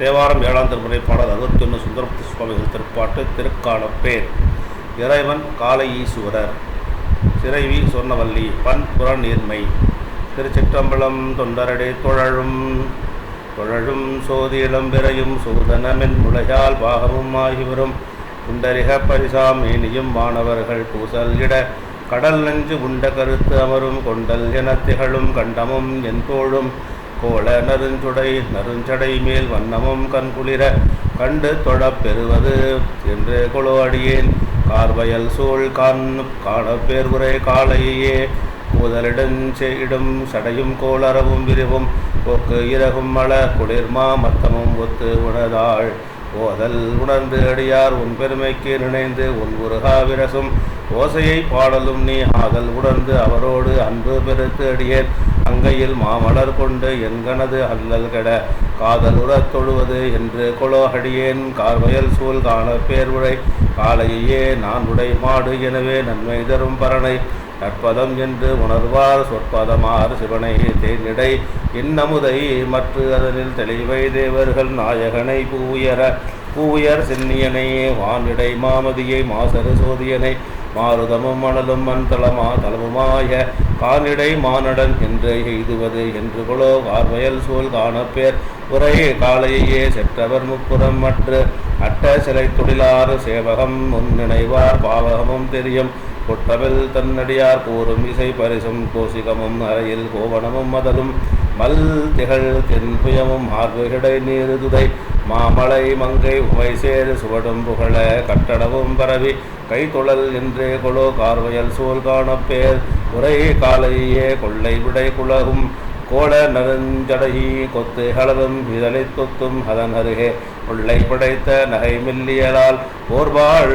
தேவாரம் ஏழாம் திருமுறை பாடல் அறுபத்தி ஒன்று சுந்தரமூர்த்தி சுவாமிகள் திருப்பாட்டு திருக்காலப்பேர். இறைவன் காலை ஈசுவரர் சிறைவி சொர்ணவல்லி பண் புறநீர்மை திருச்சிற்றம்பலம் தொண்டரடே தொழழும் தொழழும் சோதி விரையும் சூதனமென் முளையால் பாகமும் ஆகிவரும். புண்டரிக பரிசாம் மேனியும் மாணவர்கள் பூசல் இட கடல் நெஞ்சு உண்ட கருத்து அமரும் கொண்டல் என திகழும் கண்டமும் என் தோழும். கோல நறுஞ்சுடை நறுஞ்சடை மேல் வண்ணமும் கண்குளிர கண்டு தொழப் பெறுவது. என்று கொலோ அடியேன் கார்வயல் சூழ் கண் காணப்பேர் உரை காலையே முதலிடஞ்செயிடும் சடையும் கோளரவும் விரிவும் போக்கு இறகும் மல குளிர்மா மத்தமும் ஒத்து உணதாள் ஓதல் உணர்ந்து அடியார் உன் பெருமைக்கு நினைந்து உன் உருகாவிரசும் ஓசையை பாடலும் நீ ஆதல் உணர்ந்து அவரோடு அன்பு பெருத்து அடியேன். அங்கையில் மாமலர் கொண்டு என்கனது அல்லல் கெட. காதல் உறத் தொழுவது என்று கொலோ அடியேன். கார்வயல் சூழ் காண பேர்வுரை காலையே நான் உடை மாடு எனவே நன்மை தரும் பரனை. நற்பதம் என்று உணர்வார் சொற்பதமார் சிவனை தேனிடை இன்னமுதை மற்ற அதனில் தெளிவை தேவர்கள் நாயகனை பூயர பூயர் சென்னியனை வானிடை மாமதியை மாசரு சோதியனை மாருதமும் மணலும் மண்தளமா தலமுமாய கானிடை மானடன் என்று எய்துவது என்று குலோ கார்வயல் சூழ் காணப்பேர் உரை காலையே செற்றவர் முப்புறம் மற்ற அட்ட சிலை தொழிலாறு சேவகம் முன்னினைவார் பாவகமும் தெரியும். கொட்டவில் தன்னடியார் கூறும் இசை பரிசும் கோசிகமும் அறையில் கோவணமும் மதலும் மல் திகழ் தென்புயமும் ஆர்வுகிடை நீருதுதை மாமலை மங்கை உவை சேறு சுவடும் புகழ கட்டடமும் பரவி கைத்தொழல் என்றே கொலோ கார்வையல் சூழ் காணப்பேர் உரை காலையே கொள்ளை விடை குலகும் கோட நருஞ்சடகி கொத்து ஹளரும் இதழை தொத்தும் அதன் அருகே உள்ளை படைத்த நகை மில்லியலால் ஓர்வாள்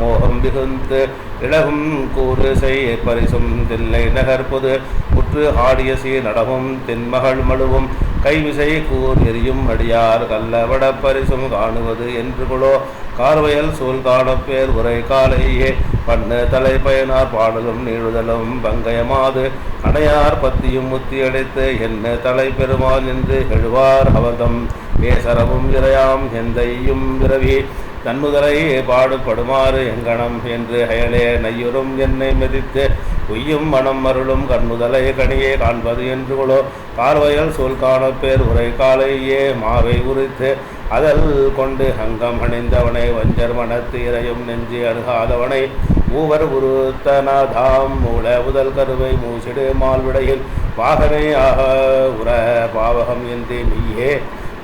மோகம் மிகுந்து இளகும் கூறு செய் பரிசும் தில்லை நகர்புது. உற்று ஆடிய சீ நடவும் தென்மகள் மழுவும் கைவிசை கூர் எரியும் அடியார் கல்லவட பரிசும் காணுவது என்று குளோ கார்வையல் சூழ் காணப்பேர் உரை காலையே. பண்ணு தலை பயனார் பாடலும் நீழுதலும் பங்கயமாது. அடையார் பத்தியும் முத்தி அடைத்து என்ன தலை பெருமான் என்று எழுவார் அவர்தம். பேசரவும் இறையாம் எந்தையும் விரவி தன்முதலை பாடுபடுமாறு எங்கனம் என்று அயலே நையுறும் என்னை மெதித்து உய்யும் மனம் அருளும் கண்முதலை கனியே காண்பது என்று கொளோ பார்வையல் சொல் காணப்பேர் உரை காலையே மாவை உரித்து அதல் கொண்டு அங்கம் அணிந்தவனை வஞ்சர் மனத்து இறையும் நெஞ்சு அருகாதவனை மூவர் உருத்தனதாம் மூல உதல் கருவை மூசிடு மால்விடையில் வாகனையாக ஆக உர பாவகம் என்று நீயே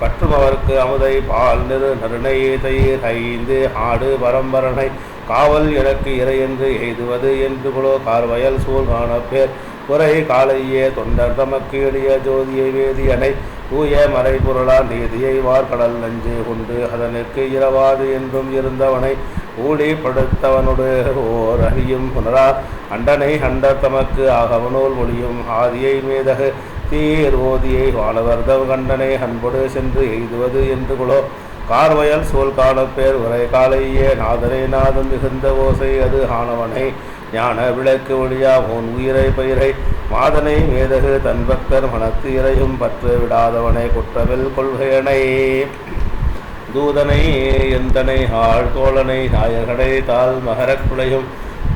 பற்றுபவர்க்கு அமுதை பால் நிறு நறுணை தயிர் ஐந்து ஆடு பரம்பரனை காவல் எனக்கு இறை என்று எய்துவது என்று குலோ கார்வயல் சூழ் பேர். குறை காலையே தொண்டர் தமக்கு எளிய ஜோதியை வேதியனை தூய மறைபொருளா நீதியை வார்கடல் நஞ்சு கொண்டு அதனுக்கு இரவாது என்றும் இருந்தவனை ஊழிப்படுத்தவனோடு ஓர் அறியும் புனரா அண்டனை அண்டர் தமக்கு ஆகவனோல் மொழியும் ஆதியை மேதகு. தீர் ஓதியை வானவர்தவ கண்டனை அன்போடு சென்று எய்துவது என்று குலோ. கார்வயல் சோல் காணப்பேர் உரை காலையே நாதனை நாதம் மிகுந்த ஓசை அது ஆனவனை. ஞான விளக்கு ஒளியா உன் உயிரை பயிரை. மாதனை மேதகு தன் பக்தர் மனத்து இறையும் பற்று விடாதவனை குற்றவில் கொள்கையனை. தூதனை எந்தனை ஆள் தோழனை நாயகனை தால்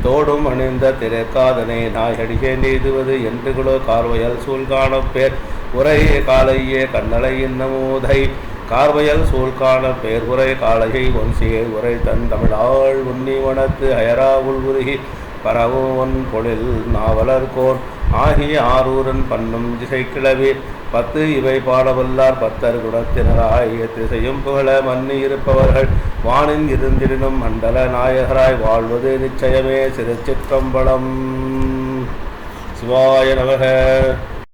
தோடும் அணிந்த திரைக்காதனை நாயடிகே நீதுவது என்று குலோ கார்வையல் சூழ் பேர் உரையே காலையே கண்ணலை இன்னமூதை கார்வையல் சூழ் பேர் உரை காளையை ஒன்சியே உரை தன் தமிழாள் உன்னி வனத்து அயரா உள்வுருகி. பரவோவன் ஒன் பொழில் நாவலர்கோன் ஆகிய ஆரூரன் பண்ணும் திசை கிளவி பத்து இவை பாடவல்லார் பத்தர் குணத்தினராய் திசையும் புகழ மன்னி இருப்பவர்கள் வானின் இருந்திடனும் மண்டல நாயகராய் வாழ்வது நிச்சயமே சிறுச்சிற்றம்பலம் சிவாய நமக.